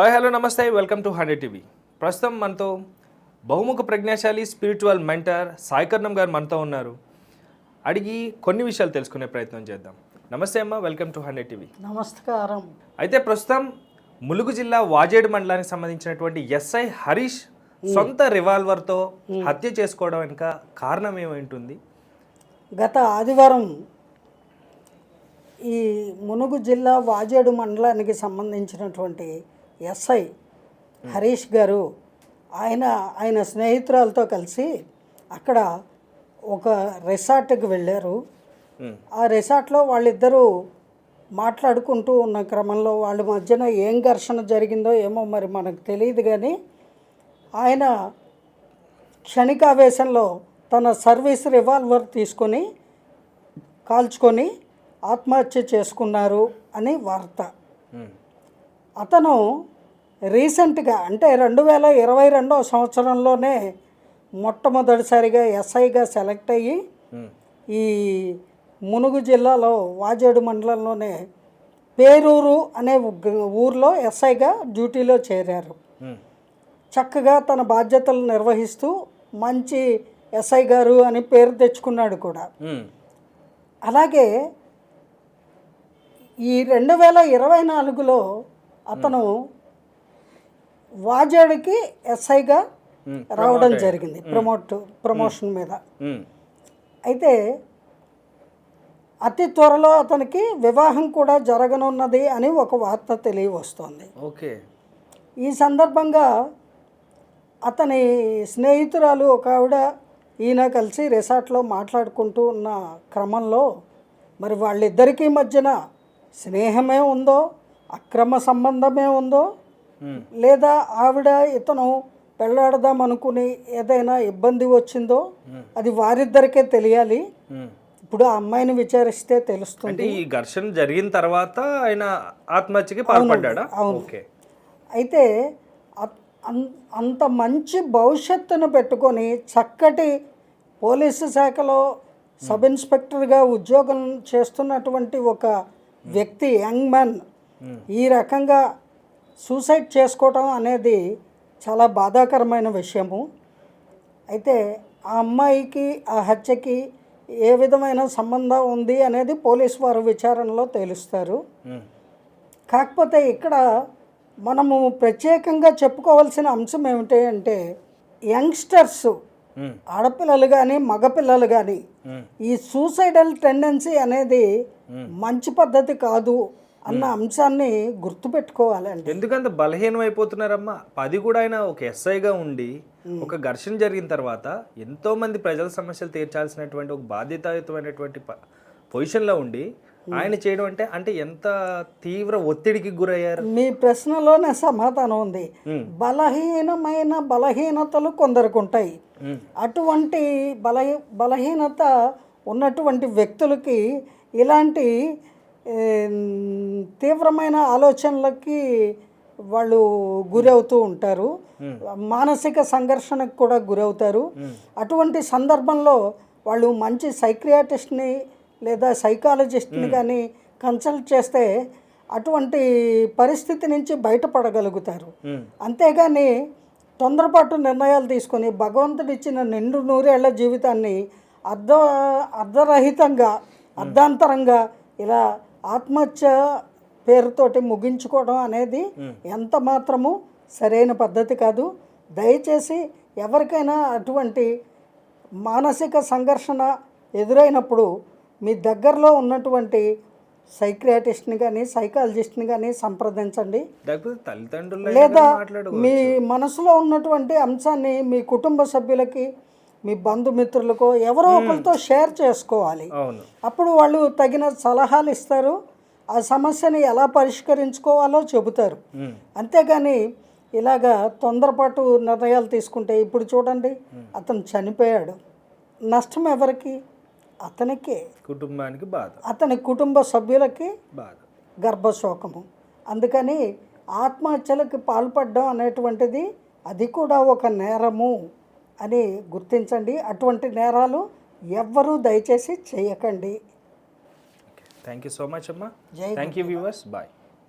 Hi hello నమస్తే welcome to hundred TV. ప్రస్తుతం మనతో బహుముఖ ప్రజ్ఞాశాలి స్పిరిచువల్ మెంటర్ సాయికర్ణం గారు మనతో ఉన్నారు. అడిగి కొన్ని విషయాలు తెలుసుకునే ప్రయత్నం చేద్దాం. నమస్తే అమ్మ వెల్కమ్ టు హండ్రెడ్ టీవీ. నమస్కారం. అయితే ప్రస్తుతం ములుగు జిల్లా వాజేడు మండలానికి సంబంధించినటువంటి ఎస్ఐ హరీష్ సొంత రివాల్వర్తో హత్య చేసుకోవడం వెనుక కారణం ఏమైంటుంది? గత ఆదివారం ఈ మునుగు జిల్లా వాజేడు మండలానికి సంబంధించినటువంటి ఎస్ఐ హరీష్ గారు ఆయన ఆయన స్నేహితురాలతో కలిసి అక్కడ ఒక రిసార్ట్కి వెళ్ళారు. ఆ రిసార్ట్లో వాళ్ళిద్దరూ మాట్లాడుకుంటూ ఉన్న క్రమంలో వాళ్ళ మధ్యన ఏం ఘర్షణ జరిగిందో ఏమో మరి మనకు తెలియదు కానీ ఆయన క్షణికావేశంలో తన సర్వీస్ రివాల్వర్ తీసుకొని కాల్చుకొని ఆత్మహత్య చేసుకున్నారు అని వార్త. అతను రీసెంట్గా అంటే రెండు వేల ఇరవై రెండో సంవత్సరంలోనే మొట్టమొదటిసారిగా ఎస్ఐగా సెలెక్ట్ అయ్యి ఈ మునుగు జిల్లాలో వాజేడు మండలంలోనే పేరూరు అనే ఊర్లో ఎస్ఐగా డ్యూటీలో చేరారు. చక్కగా తన బాధ్యతలు నిర్వహిస్తూ మంచి ఎస్ఐ గారు అని పేరు తెచ్చుకున్నాడు కూడా. అలాగే ఈ రెండు వేల ఇరవై నాలుగులో అతను వాజేడుకి ఎస్ఐగా రావడం జరిగింది. ప్రమోట్ ప్రమోషన్ మీద. అయితే అతి త్వరలో అతనికి వివాహం కూడా జరగనున్నది అని ఒక వార్త తెలియవస్తోంది. ఓకే. ఈ సందర్భంగా అతని స్నేహితురాలు ఒక ఆవిడ ఈయన కలిసి రిసార్ట్లో మాట్లాడుకుంటూ ఉన్న క్రమంలో మరి వాళ్ళిద్దరికీ మధ్యన స్నేహమే ఉందో అక్రమ సంబంధమే ఉందో లేదా ఆవిడ ఇతను పెళ్ళాడదాం అనుకుని ఏదైనా ఇబ్బంది వచ్చిందో అది వారిద్దరికే తెలియాలి. ఇప్పుడు ఆ అమ్మాయిని విచారిస్తే తెలుస్తుంది. ఈ ఘర్షణ జరిగిన తర్వాత ఆయన ఆత్మహత్యకి పాల్పడ్డా ఓకే. అయితే అంత మంచి భవిష్యత్తును పెట్టుకొని చక్కటి పోలీసు శాఖలో సబ్ ఇన్స్పెక్టర్గా ఉద్యోగం చేస్తున్నటువంటి ఒక వ్యక్తి యంగ్ మ్యాన్ ఈ రకంగా సూసైడ్ చేసుకోవటం అనేది చాలా బాధాకరమైన విషయము. అయితే ఆ అమ్మాయికి ఆ హత్యకి ఏ విధమైన సంబంధం ఉంది అనేది పోలీసు వారు విచారణలో తేలుస్తారు. కాకపోతే ఇక్కడ మనము ప్రత్యేకంగా చెప్పుకోవాల్సిన అంశం ఏమిటి అంటే యంగ్స్టర్స్ ఆడపిల్లలు కానీ మగపిల్లలు కానీ. ఈ సూసైడల్ టెండెన్సీ అనేది మంచి పద్ధతి కాదు. అన్న అంశాన్ని గుర్తుపెట్టుకోవాలండి. ఎందుకంత బలహీనం అయిపోతున్నారమ్మా అది కూడా ఆయన ఒక ఎస్ఐగా ఉండి ఒక ఘర్షణ జరిగిన తర్వాత ఎంతో మంది ప్రజల సమస్యలు తీర్చాల్సినటువంటి ఒక బాధ్యతాయుతమైనటువంటి పొజిషన్లో ఉండి ఆయన చేయడం అంటే అంటే ఎంత తీవ్ర ఒత్తిడికి గురయ్యారు? మీ ప్రశ్నలోనే సమాధానం ఉంది. బలహీనమైన బలహీనతలు కొందరికి ఉంటాయి అటువంటి బలహీ బలహీనత ఉన్నటువంటి వ్యక్తులకి ఇలాంటి తీవ్రమైన ఆలోచనలకి వాళ్ళు గురవుతూ ఉంటారు. మానసిక సంఘర్షణకు కూడా గురవుతారు. అటువంటి సందర్భంలో వాళ్ళు మంచి సైక్రియాటిస్ట్ని లేదా సైకాలజిస్ట్ని కానీ కన్సల్ట్ చేస్తే అటువంటి పరిస్థితి నుంచి బయటపడగలుగుతారు. అంతేగాని తొందరపాటు నిర్ణయాలు తీసుకొని భగవంతుడు ఇచ్చిన నిండు నూరేళ్ళ జీవితాన్ని అర్ధ అర్ధరహితంగా అర్ధాంతరంగా ఇలా ఆత్మహత్య పేరుతోటి ముగించుకోవడం అనేది ఎంత మాత్రము సరైన పద్ధతి కాదు. దయచేసి ఎవరికైనా అటువంటి మానసిక సంఘర్షణ ఎదురైనప్పుడు మీ దగ్గరలో ఉన్నటువంటి సైక్రియాటిస్ట్ని కానీ సైకాలజిస్ట్ని కానీ సంప్రదించండి. లేదా మీ మనసులో ఉన్నటువంటి అంశాన్ని మీ కుటుంబ సభ్యులకి మీ బంధుమిత్రులకో ఎవరో ఒకరితో షేర్ చేసుకోవాలి. అప్పుడు వాళ్ళు తగిన సలహాలు ఇస్తారు. ఆ సమస్యని ఎలా పరిష్కరించుకోవాలో చెబుతారు. అంతేగాని ఇలాగా తొందరపాటు నిర్ణయాలు తీసుకుంటే ఇప్పుడు చూడండి అతను చనిపోయాడు. నష్టం ఎవరికి? అతనికే. కుటుంబానికి బాధ. అతని కుటుంబ సభ్యులకి బాధ. గర్భశోకము. అందుకని ఆత్మహత్యలకు పాల్పడడం అనేటువంటిది అది కూడా ఒక నేరము. అని గుర్తించండి. అటువంటి నేరాలు ఎవ్వరూ దయచేసి చేయకండి. థ్యాంక్ యూ సో మచ్ అమ్మా జై థ్యాంక్ యూ వ్యూవర్స్ బాయ్